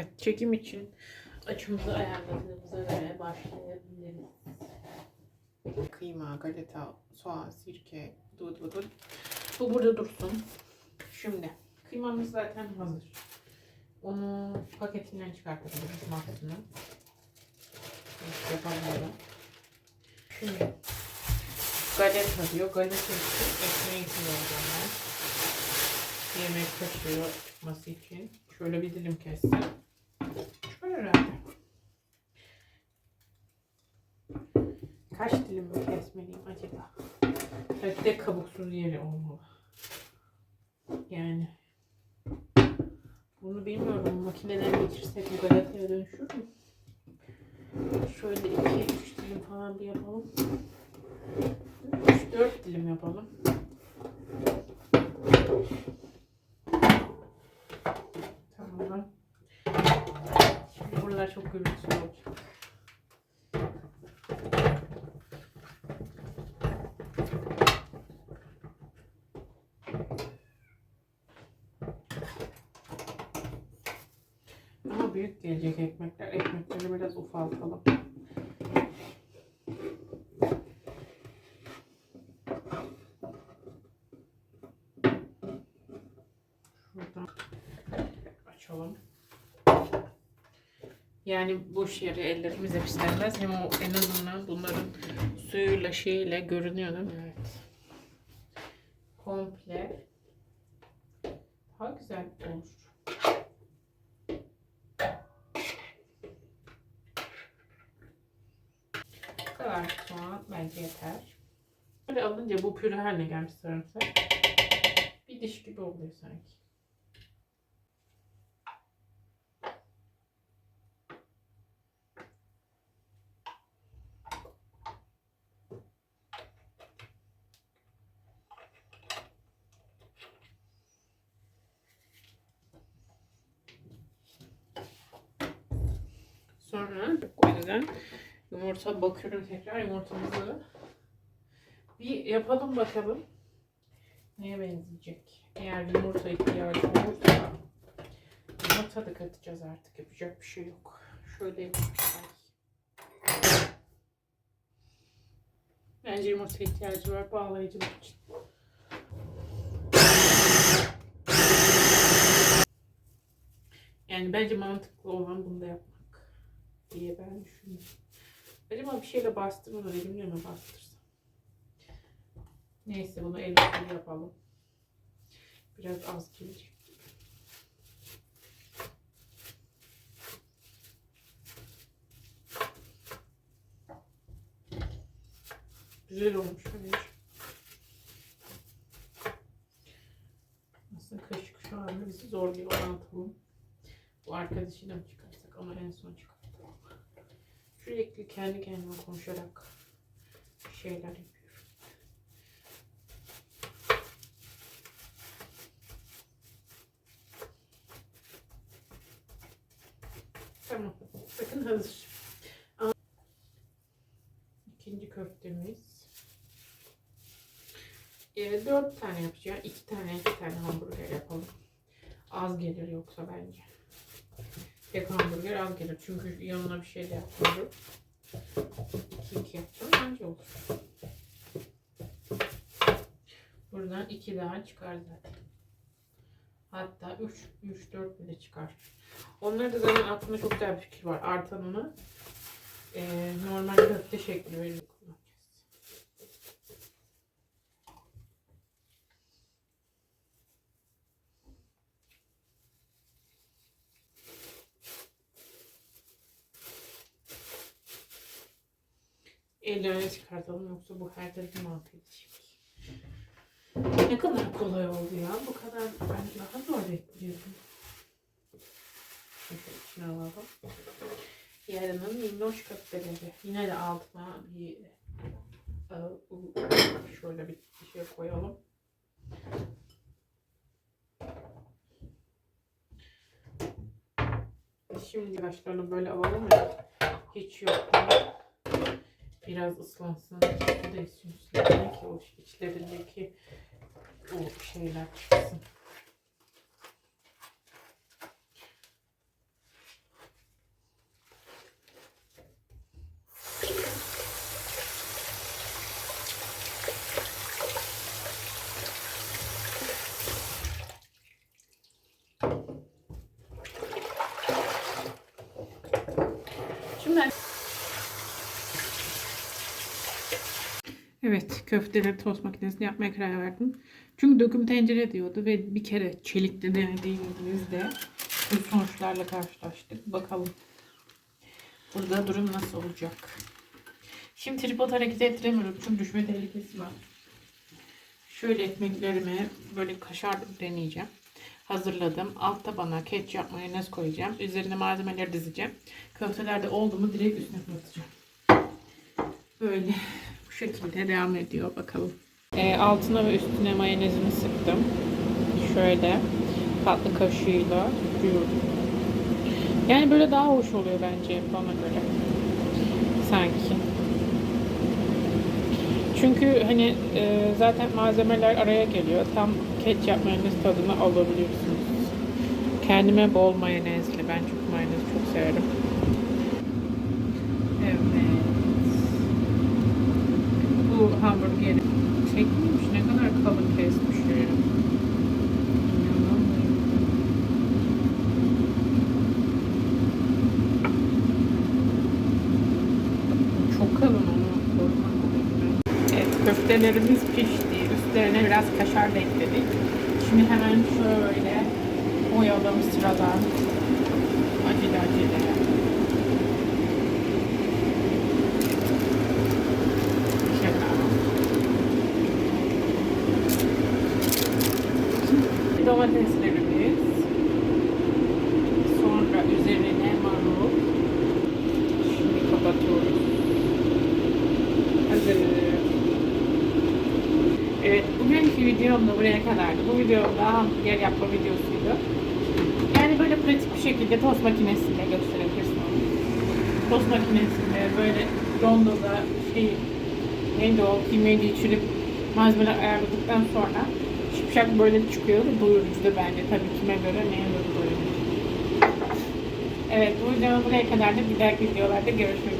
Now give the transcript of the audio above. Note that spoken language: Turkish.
Evet çekim için açımızı ayarladığımıza göre başlayabiliriz. Kıyma, galeta, soğan, sirke, dud dud. Bu burada dursun. Şimdi kıymamız zaten hazır. Onu paketinden çıkartabiliriz. Evet, yapalım böyle. Şimdi galeta diyor. Galeta için ekmeği kullanacağım ben. Yemek kaşığı çıkması için. Şöyle bir dilim kessem. Herhalde. Kaç dilim kesmeliyim acaba? Belki de kabuksuz yeri olmalı. Yani. Bunu bilmiyorum. Makineden geçirsek bu galeteye dönüşür mü? Şöyle 2-3 dilim falan bir yapalım. 3-4 dilim yapalım. Tamam. Çok gürültülü olacak. Ama büyük gelecek ekmekler. Ekmekleri biraz ufaltalım. Şuradan açalım. Yani boş yere ellerimize pislenmez. Hem o en azından bunların suyuyla şeyle görünüyor değil mi? Evet. Komple daha güzel olur. Bu kadar soğan bence yeter. Böyle alınca bu püre haline gelmiş sarımsak. Bir diş gibi oluyor sanki. Sonra o yüzden yumurta bakıyorum tekrar yumurtamızı bir yapalım bakalım neye benzeyecek. Eğer yumurta ihtiyacı olursa yumurta da katacağız artık yapacak bir şey yok. Şöyle yapalım. Bence yumurta ihtiyacı var bağlayıcılık için. Yani bence mantıklı olan bunu da yapmak diye ben düşünüyorum. Acaba bir şeyle bastırmadan elimle mi bastırsam? Neyse bunu el usulü yapalım. Biraz az gelecek. Güzel olmuş. Aslında kaşık şu anda bizi zor bir orantalım. Bu arkadaşıyla mı çıkarsak ama en son çıkartalım. Sürekli kendi kendime konuşarak şeyler yapıyorum. Tamam. Bakın hazır. İkinci köftemiz. Ee, dört tane yapacağım. İki tane, iki tane hamburger yapalım. Az gelir yoksa bence. Tek hamburger az gelir. Çünkü yanına bir şey de yapmıyorum. İki iki yapacağım. Bence olur. Buradan iki daha çıkar zaten. Hatta 3, 3, 4 bile çıkar. Onlarda zaten aklımda çok güzel bir fikir var. Artanını e, normal köfte şekli böyle Ellerine çıkartalım yoksa bu her tarafı mantı edecek. Ne kadar kolay oldu ya. Bu kadar ben daha zor bekliyordum. Şöyle içine alalım. Yarının minnoş köfteleri. Yine de altına bir e, şöyle bir şey koyalım. Şimdi başlarını böyle alalım ya. Hiç yok biraz ıslansın. Bu da üstlerindeki o içlerindeki o şeyler çıksın. Şimdi Evet, köfteleri tost makinesinde yapmaya karar verdim. Çünkü döküm tencere diyordu ve bir kere çelikte denediğimizde bu sonuçlarla karşılaştık. Bakalım burada durum nasıl olacak. Şimdi tripod hareket ettiremiyorum çünkü düşme tehlikesi var. Şöyle ekmeklerimi böyle kaşar deneyeceğim. Hazırladım. Alt tabana ketçap, mayonez koyacağım. Üzerine malzemeleri dizeceğim. Köfteler de oldu mu direkt üstüne fırlatacağım. Böyle şekilde devam ediyor bakalım. E, altına ve üstüne mayonezimi sıktım. Şöyle tatlı kaşığıyla sürüyorum. Yani böyle daha hoş oluyor bence bana göre. Sanki. Çünkü hani e, zaten malzemeler araya geliyor. Tam ketçap mayonez tadını alabiliyorsunuz. Kendime bol mayonezli. Ben çok mayonez çok severim. Evet. Bu hamburgeri çekmiş. Ne kadar kalın kesmiş. Çok kalın onu lazım. Evet köftelerimiz pişti. Üstlerine biraz kaşar da ekledik. Şimdi hemen şöyle oyalım sıradan. Domateslerimiz. Sonra üzerine marul. Şimdi kapatıyoruz. Hazır. Evet, bugünkü videom da buraya kadardı. Bu videomda hamburger yapma videosuydu. Yani böyle pratik bir şekilde tost makinesiyle gösterebilirsin. Tost makinesinde böyle rondoda şey neydi o kıymayı geçirip malzemeler ayarladıktan sonra şipşak böyle çıkıyor ve doyurucu da bence. Tabii kime göre neye göre doyurucu. Evet bu videom buraya kadar da bir dahaki videolarda görüşmek üzere.